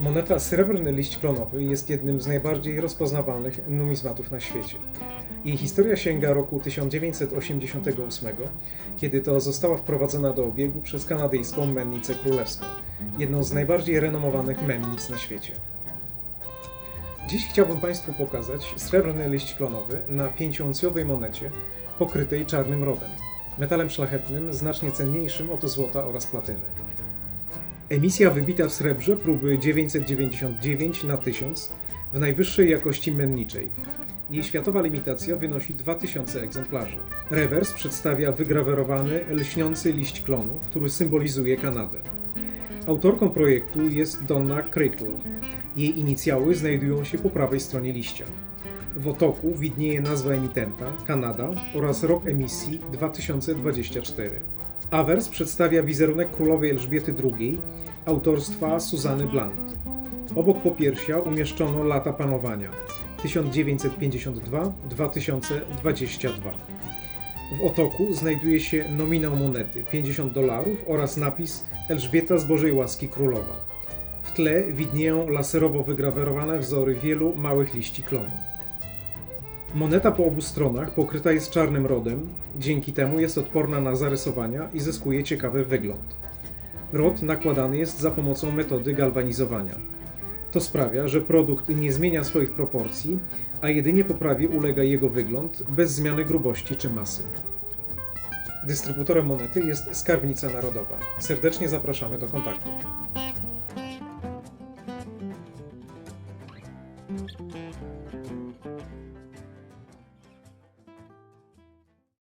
Moneta Srebrny Liść Klonowy jest jednym z najbardziej rozpoznawalnych numizmatów na świecie. Jej historia sięga roku 1988, kiedy to została wprowadzona do obiegu przez kanadyjską Mennicę Królewską, jedną z najbardziej renomowanych mennic na świecie. Dziś chciałbym Państwu pokazać srebrny liść klonowy na 5-uncjowej monecie pokrytej czarnym rodem, metalem szlachetnym znacznie cenniejszym od złota oraz platyny. Emisja wybita w srebrze próby 999 na 1000 w najwyższej jakości menniczej. Jej światowa limitacja wynosi 2000 egzemplarzy. Rewers przedstawia wygrawerowany, lśniący liść klonu, który symbolizuje Kanadę. Autorką projektu jest Donna Crickle. Jej inicjały znajdują się po prawej stronie liścia. W otoku widnieje nazwa emitenta Kanada oraz rok emisji 2024. Awers przedstawia wizerunek królowej Elżbiety II autorstwa Suzanny Bland. Obok popiersia umieszczono lata panowania 1952-2022. W otoku znajduje się nominał monety 50 dolarów oraz napis Elżbieta z Bożej łaski królowa. W tle widnieją laserowo wygrawerowane wzory wielu małych liści klonu. Moneta po obu stronach pokryta jest czarnym rodem, dzięki temu jest odporna na zarysowania i zyskuje ciekawy wygląd. Rod nakładany jest za pomocą metody galwanizowania. To sprawia, że produkt nie zmienia swoich proporcji, a jedynie poprawie ulega jego wygląd bez zmiany grubości czy masy. Dystrybutorem monety jest Skarbnica Narodowa. Serdecznie zapraszamy do kontaktu.